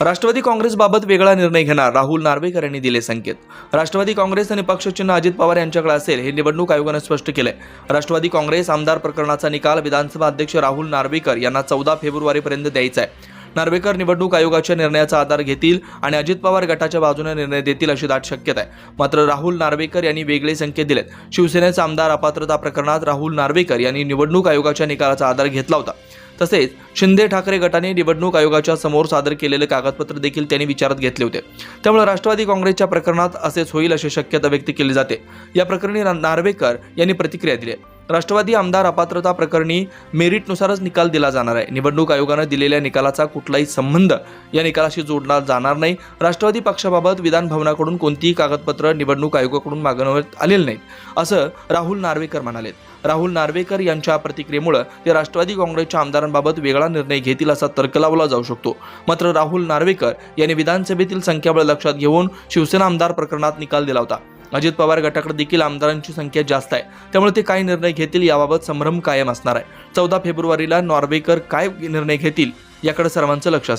राष्ट्रवादी काँग्रेसबाबत वेगळा निर्णय घेणार राहुल नार्वेकर यांनी दिले संकेत. राष्ट्रवादी काँग्रेस आणि पक्षचिन्ह अजित पवार यांच्याकडे असेल हे निवडणूक आयोगानं स्पष्ट केलंय. राष्ट्रवादी काँग्रेस आमदार प्रकरणाचा निकाल विधानसभा अध्यक्ष राहुल नार्वेकर यांना चौदा फेब्रुवारीपर्यंत द्यायचा आहे. नार्वेकर निवडणूक आयोगाच्या निर्णयाचा आधार घेतील आणि अजित पवार गटाच्या बाजूने निर्णय देतील अशी दाट शक्यता आहे. मात्र राहुल नार्वेकर यांनी वेगळे संकेत दिलेत. शिवसेनेचा आमदार अपात्रता प्रकरणात राहुल नार्वेकर यांनी निवडणूक आयोगाच्या निकालाचा आधार घेतला होता. तसेच शिंदे ठाकरे गटाने निवडणूक आयोगाच्या समोर सादर केलेले कागदपत्र देखील त्यांनी विचारात घेतले होते. त्यामुळे राष्ट्रवादी काँग्रेसच्या प्रकरणात असेच होईल अशी शक्यता व्यक्त केली जाते. या प्रकरणी नार्वेकर यांनी प्रतिक्रिया दिली आहे. राष्ट्रवादी आमदार अपात्रता प्रकरणी मेरिटनुसारच निकाल दिला जाणार आहे. निवडणूक आयोगानं दिलेल्या निकालाचा कुठलाही संबंध या निकालाशी जोडला जाणार नाही. राष्ट्रवादी पक्षाबाबत विधान भवनाकडून कोणतीही कागदपत्र निवडणूक आयोगाकडून मागवण्यात आलेली नाहीत असं राहुल नार्वेकर म्हणालेत. राहुल नार्वेकर यांच्या प्रतिक्रियेमुळे ते राष्ट्रवादी काँग्रेसच्या आमदारांबाबत वेगळा निर्णय घेतील असा तर्क लावला जाऊ शकतो. मात्र राहुल नार्वेकर यांनी विधानसभेतील संख्याबळ लक्षात घेऊन शिवसेना आमदार प्रकरणात निकाल दिला होता. अजित पवार गटाकडे देखील आमदारांची संख्या जास्त आहे. त्यामुळे ते काय निर्णय घेतील याबाबत संभ्रम कायम असणार आहे. चौदा फेब्रुवारीला नॉर्वेकर काय निर्णय घेतील याकडे सर्वांचं लक्ष असणार